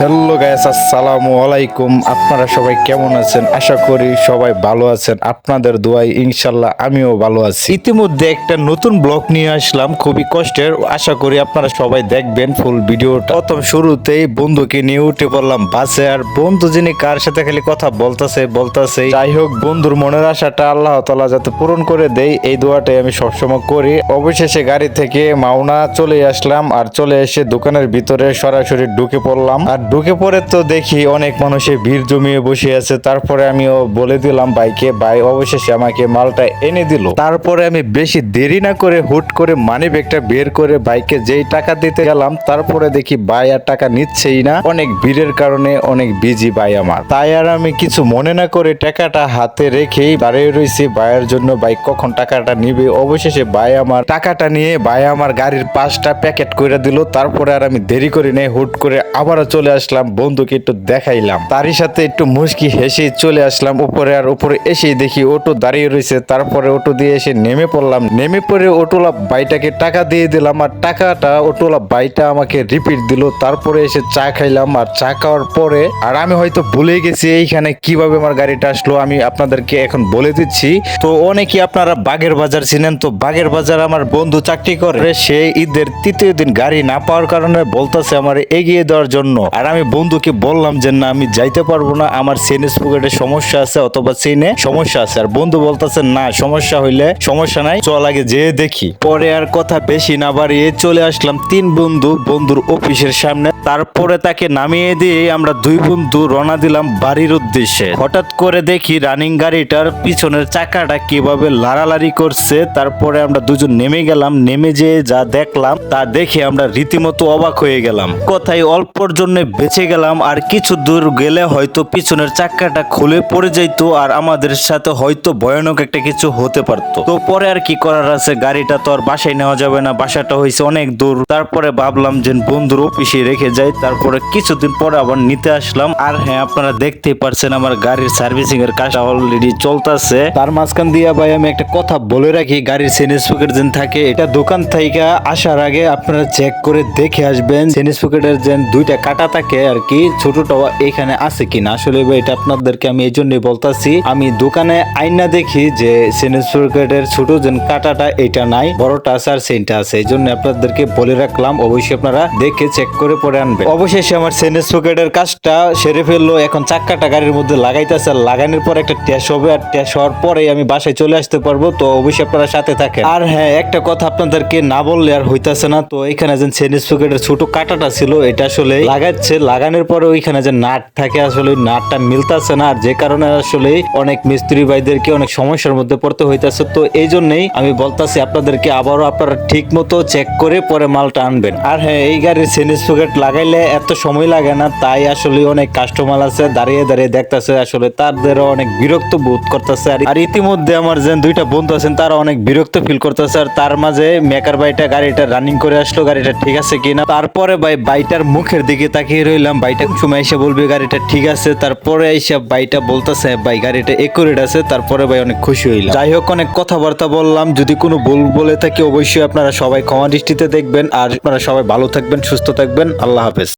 Hello guys আসসালামু আলাইকুম। আপনারা সবাই কেমন আছেন? আশা করি সবাই ভালো আছেন। আপনাদের দোয়াই ইনশাল্লাহ আমিও ভালো আছি। ইতিমধ্যে একটা নতুন ব্লগ নিয়ে আসলাম, খুবই কষ্টের। আশা করি আপনারা সবাই দেখবেন ফুল ভিডিওটা। প্রথম শুরুতেই বন্ধুকে নিয়ে উঠে পড়লাম বাসে, আর বন্ধু যিনি কার সাথে খালি কথা বলতেছে, বলতাছে, যাই হোক, বন্ধুর মনের আশাটা আল্লাহ তালা যাতে পূরণ করে দেয়, এই দোয়াটাই আমি সবসময় করি। অবশেষে গাড়ি থেকে মাওনা চলে আসলাম, আর চলে এসে দোকানের ভিতরে সরাসরি ঢুকে পড়লাম। আর ঢুকে পড়ে তো দেখি অনেক মানুষের ভিড় জমিয়ে বসে আছে। তারপরে আমিও বলে দিলাম বাইকে ভাই অবশেষে আমাকে মালটা এনে দিল। তারপরে আমি বেশি দেরি না করে হুট করে মানি ব্যাগটা বের করে বাইকে যেই টাকা দিতে গেলাম, তারপরে দেখি ভাই আর টাকা নিচ্ছেই না। অনেক ভিড়ের কারণে অনেক বিজি ভাই আমার। তাই আর আমি কিছু মনে না করে টাকাটা হাতে রেখেই দাঁড়িয়ে রয়েছি। ভাইয়ের জন্য ভাই কখন টাকাটা নিবে? অবশেষে ভাই আমার টাকাটা নিয়ে ভাই আমার গাড়ির পাঁচটা প্যাকেট করে দিল। তারপরে আর আমি দেরি করি নাই, হুট করে আবারও চলে আসলাম, বন্ধুকে একটু দেখাইলাম। তারই সাথে একটু মুশকি হেসে চলে আসলাম, উপরে আর উপরে এসে দেখি অটো দাঁড়িয়ে রয়েছে। তারপরে অটো দিয়ে এসে নেমে পড়লাম। নেমে পড়ে অটোলা বাইটাকে টাকা দিয়ে দিলাম আর টাকাটা অটোলা বাইটা আমাকে রিপিট দিল। তারপরে এসে চা খাইলাম আর চা খাওয়ার পরে, আর আমি হয়তো ভুলে গেছি এইখানে কীভাবে আমার গাড়িটা আসলো, আমি আপনাদেরকে এখন বলে দিচ্ছি। তো অনেকে আপনারা বাগের বাজার ছিলেন তো বাগের বাজার আমার বন্ধু চাকরি করে, সে ঈদের তৃতীয় দিন গাড়ি না পাওয়ার কারণে বলতেছে আমার এগিয়ে দেওয়ার জন্য। আর আমি বন্ধুকে বললাম যে, না, আমি যাইতে পারব না, আমার সেনেস পকেটে সমস্যা আছে অথবা চেনে সমস্যা আছে। আর বন্ধু বলতেছে, না, সমস্যা হইলে সমস্যা নাই, চল আগে যেয়ে দেখি। পরে আর কথা বেশি না বাড়িয়ে চলে আসলাম তিন বন্ধু বন্ধুর অফিসের সামনে। তারপরে তাকে নামিয়ে দিয়ে আমরা দুই বন্ধু রওনা দিলাম বাড়ির উদ্দেশ্যে। হঠাৎ করে দেখি রানিং গাড়িটার পিছনের চাকাটা কীভাবে লাড়ালাড়ি করছে। তারপরে আমরা দুজন নেমে গেলাম, নেমে যেয়ে যা দেখলাম তা দেখে আমরা রীতিমতো অবাক হয়ে গেলাম। কোথায় অল্পর জন্য বেঁচে গেলাম, আর কিছু দূর গেলে হয়তো পিছনের চাকাটা খুলে পড়ে যাইতো, আর আমাদের সাথে হয়তো ভয়ানক একটা কিছু হতে পারতো। তো পরে আর কি করার আছে? গাড়িটা তো আর বাসায় নেওয়া যাবে না, বাসাটা হয়েছে অনেক দূর। তারপরে ভাবলাম যে বন্ধুর অফিসে রেখে যাই, তারপরে কিছুদিন পরে আবার নিতে আসলাম। আর হ্যাঁ আপনারা দেখতেই পারছেন আমার গাড়ির সার্ভিসিং এর কাজটা অলরেডি চলতেছে। তার মাঝখান দিয়ে ভাই আমি একটা কথা বলে রাখি, গাড়ির সেনিস পকেট যেন থাকে, এটা দোকান থেকে আসার আগে আপনারা চেক করে দেখে আসবেন। সেনিস পকেটের যেন দুইটা কাটা থাকে আর কি ছোটটা এখানে আছে কিনা? আসলে এটা আপনাদেরকে আমি এই জন্যই বলতাছি, আমি দোকানে আইনা দেখি যে সেনিস পকেটের ছোট যে কাটাটা, এটা নাই, বড়টা আছে আর সেনটা আছে। এই জন্য আপনাদেরকে বলে রাখলাম, অবশ্যই আপনারা দেখে চেক করে পরে আনবেন। অবশেষে আমার সেনেস পকেটের কাজটা সেরে ফেলল, এখন চাক্কাটা গাড়ির মধ্যে লাগাইতেছে, আর লাগানোর পর একটা ট্যাশ হবে, আর ট্যাশ হওয়ার পরে আমি বাসায় চলে আসতে পারব, তো অবশ্যই আপনারা সাথে থাকেন। আর হ্যাঁ একটা কথা আপনাদেরকে না বললে আর হইতাছে না, তো এখানে যে সেনেস পকেটের ছোট কাটাটা ছিল, এটা আসলে লাগাচ্ছে লাগানোর পরে ওইখানে যে নাট থাকে, আসলে ওই নাটটা মিলতাছে না। আর যে কারণে আসলে অনেক মিস্ত্রি ভাইদেরকে অনেক সমস্যার মধ্যে পড়তে হইতাছে। তো এই জন্যই আমি বলতাছি, আপনাদেরকে আবারও আপনারা ঠিক মতো চেক করে পরে মালটা আনবেন। আর হ্যাঁ এই গাড়ির সেনিস পকেট লাগাইলে এত সময় লাগে না, তাই আসলে অনেক কাস্টমার আছে, দাঁড়িয়ে দাঁড়িয়ে দেখতেছে আসলে। তাদেরও অনেক বিরক্ত বোধ করতেছে। আর আর ইতিমধ্যে আমার যে দুইটা বন্ধু আছেন, তারা অনেক বিরক্ত ফিল করতেছে। আর তার মাঝে মেকার বাইটা গাড়িটা রানিং করে আসলো, গাড়িটা ঠিক আছে কিনা? তারপরে ভাই বাইটার মুখের দিকে তাকিয়ে রইলাম বাইটা সময় এসে বলবে, গাড়িটা ঠিক আছে। তারপরে এসে বাইটা বলতেছে, ভাই, গাড়িটা একুরেট আছে। তারপরে ভাই অনেক খুশি হইলাম। যাই হোক, অনেক কথাবার্তা বললাম। যদি কোনো ভুল বলে থাকি, অবশ্যই আপনারা সবাই ক্ষমা দৃষ্টিতে দেখবেন। আর আপনারা সবাই ভালো থাকবেন, সুস্থ থাকবেন। আল্লাহ হাফেজ।